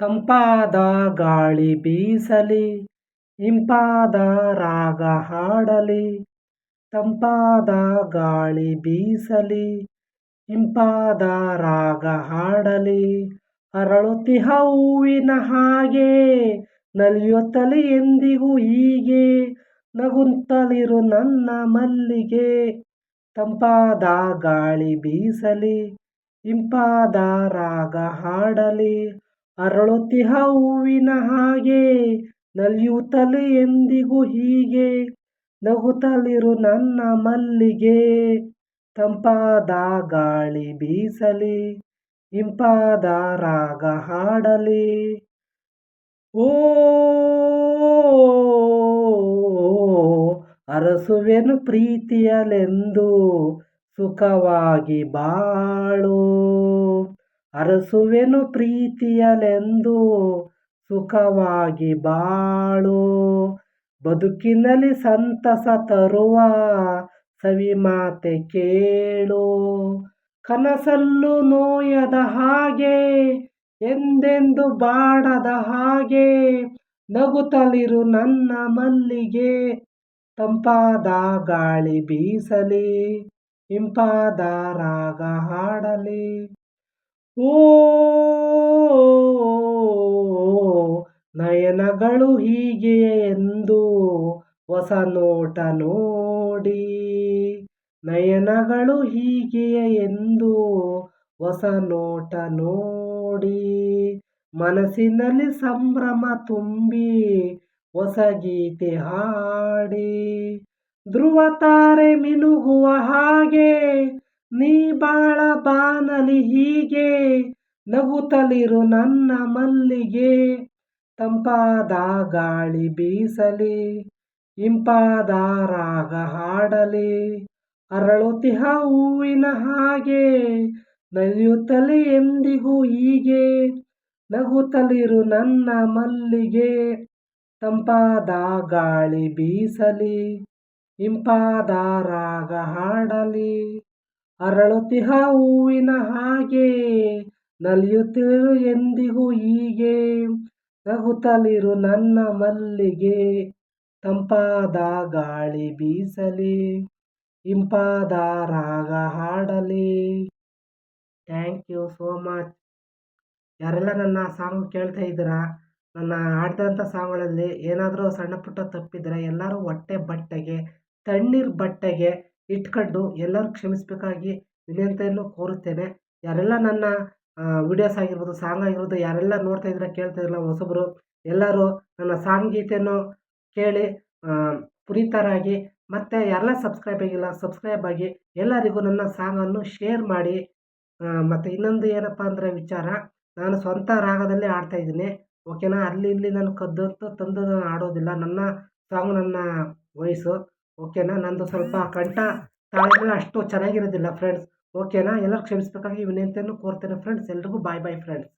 ತಂಪಾದ ಗಾಳಿ ಬೀಸಲಿ, ಇಂಪಾದ ರಾಗ ಹಾಡಲಿ. ತಂಪಾದ ಗಾಳಿ ಬೀಸಲಿ, ಇಂಪಾದ ರಾಗ ಹಾಡಲಿ. ಅರಳುತ್ತಿಹ ಹೂವಿನ ಹಾಗೆ, ನಲಿಯುತ್ತಲೇ ಎಂದಿಗೂ ಹೀಗೆ. ನಗುಂತಲಿರು ನನ್ನ ಮಲ್ಲಿಗೆ. ತಂಪಾದ ಗಾಳಿ ಬೀಸಲಿ, ಇಂಪಾದ ರಾಗ ಹಾಡಲಿ. ಅರಳುತ್ತಿಹ ಹೂವಿನ ಹಾಗೆ, ನಲಿಯುತ್ತಲೇ ಎಂದಿಗೂ ಹೀಗೆ, ನಗುತ್ತಲಿರು ನನ್ನ ಮಲ್ಲಿಗೆ, ತಂಪಾದ ಗಾಳಿ ಬೀಸಲಿ, ಇಂಪಾದ ರಾಗ ಹಾಡಲಿ. ಓ, ಅರಸುವೆನು ಪ್ರೀತಿಯಲೆಂದು ಸುಖವಾಗಿ ಬಾಳು. ಅರಸುವೆನು ಪ್ರೀತಿಯಲೆಂದು ಸುಖವಾಗಿ ಬಾಳು. ಬದುಕಿನಲ್ಲಿ ಸಂತಸ ತರುವ ಸವಿ ಮಾತೆ ಕೇಳು. ಕನಸಲ್ಲು ನೋಯದ ಹಾಗೆ, ಎಂದೆಂದು ಬಾಡದ ಹಾಗೆ, ನಗುತ್ತಲಿರು ನನ್ನ ಮಲ್ಲಿಗೆ. ತಂಪಾದ ಗಾಳಿ ಬೀಸಲಿ, ಇಂಪಾದ ರಾಗ ಹಾಡಲಿ. ಓ ನಯನಗಳು ಹೀಗೆ ಎಂದು ಹೊಸ ನೋಟ ನೋಡಿ. ನಯನಗಳು ಹೀಗೆ ಎಂದು ಹೊಸ ನೋಟ ನೋಡಿ. ಮನಸ್ಸಿನಲ್ಲಿ ಸಂಭ್ರಮ ತುಂಬಿ ಹೊಸ ಗೀತೆ ಹಾಡಿ. ಧ್ರುವ ತಾರೆ ಮಿನುಗುವ ಹಾಗೆ ನೀ ಬಾಳ ಬಾನಲಿ ಹೀಗೆ ನಗುತ್ತಲಿರು ನನ್ನ ಮಲ್ಲಿಗೆ. ತಂಪಾದ ಗಾಳಿ ಬೀಸಲಿ ಇಂಪಾದ ರಾಗ ಹಾಡಲಿ. ಅರಳುತಿಹ ಹೂವಿನ ಹಾಗೆ, ನಲಿಯುತ್ತಲೇ ಎಂದಿಗೂ ಹೀಗೆ ನಗುತ್ತಲಿರು ನನ್ನ ಮಲ್ಲಿಗೆ. ತಂಪಾದ ಗಾಳಿ ಬೀಸಲಿ ಇಂಪಾದ ರಾಗ ಹಾಡಲಿ. ಅರಳುತಿಹ ಹೂವಿನ ಹಾಗೆ ನಲಿಯುತ್ತಿರು ಎಂದಿಗೂ ಹೀಗೆ. ನಗುತ್ತಲಿರು ನನ್ನ ಮಲ್ಲಿಗೆ, ತಂಪಾದ ಗಾಳಿ ಬೀಸಲಿ, ಇಂಪಾದ ರಾಗ ಹಾಡಲಿ. ಥ್ಯಾಂಕ್ ಯು ಸೋ ಮಚ್ ಯಾರೆಲ್ಲ ನನ್ನ ಸಾಂಗ್ ಕೇಳ್ತಾ ಇದ್ದೀರಾ, ನನ್ನ ಹಾಡ್ದಂಥ ಸಾಂಗ್ಗಳಲ್ಲಿ ಏನಾದರೂ ಸಣ್ಣ ಪುಟ್ಟ ತಪ್ಪಿದರೆ ಎಲ್ಲರೂ ಹೊಟ್ಟೆ ಬಟ್ಟೆಗೆ, ತಣ್ಣೀರು ಬಟ್ಟೆಗೆ ಇಟ್ಕೊಂಡು ಎಲ್ಲರೂ ಕ್ಷಮಿಸಬೇಕಾಗಿ ವಿನಂತಿಯನ್ನು ಕೋರುತ್ತೇನೆ. ಯಾರೆಲ್ಲ ನನ್ನ ವಿಡಿಯೋಸ್ ಆಗಿರ್ಬೋದು ಸಾಂಗ್ ಆಗಿರ್ಬೋದು, ಯಾರೆಲ್ಲ ನೋಡ್ತಾ ಇದ್ದೀರಾ, ಕೇಳ್ತಾ ಇದ್ರೆ ಹೊಸಬರು, ಎಲ್ಲರೂ ನನ್ನ ಸಾಂಗ್ ಗೀತೆಯನ್ನು ಕೇಳಿ ಪುನೀತರಾಗಿ ಮತ್ತು ಯಾರೆಲ್ಲ ಸಬ್ಸ್ಕ್ರೈಬ್ ಆಗಿಲ್ಲ ಸಬ್ಸ್ಕ್ರೈಬ್ ಆಗಿ ಎಲ್ಲರಿಗೂ ನನ್ನ ಸಾಂಗನ್ನು ಶೇರ್ ಮಾಡಿ ಮತ್ತು ಇನ್ನೊಂದು ಏನಪ್ಪ ಅಂದರೆ ವಿಚಾರ, ನಾನು ಸ್ವಂತ ರಾಗದಲ್ಲೇ ಆಡ್ತಾ ಇದ್ದೀನಿ. ಓಕೆನಾ ಅಲ್ಲಿ ಇಲ್ಲಿ ನಾನು ಕದ್ದಂತೂ ತಂದು ಆಡೋದಿಲ್ಲ. ನನ್ನ ಸಾಂಗ್ ನನ್ನ ವಾಯ್ಸು ಓಕೆನಾ? ನಂದು ಸ್ವಲ್ಪ ಕಂಠ ತಾಳ್ಮೆ ಅಷ್ಟು ಚೆನ್ನಾಗಿರೋದಿಲ್ಲ ಫ್ರೆಂಡ್ಸ್ ಓಕೆನಾ? ಎಲ್ಲರೂ ಕ್ಷಮಿಸಬೇಕಾಗಿ ವಿನಂತಿಯನ್ನು ಕೋರ್ತೇನೆ ಫ್ರೆಂಡ್ಸ್ ಎಲ್ರಿಗೂ ಬಾಯ್ ಬಾಯ್ ಫ್ರೆಂಡ್ಸ್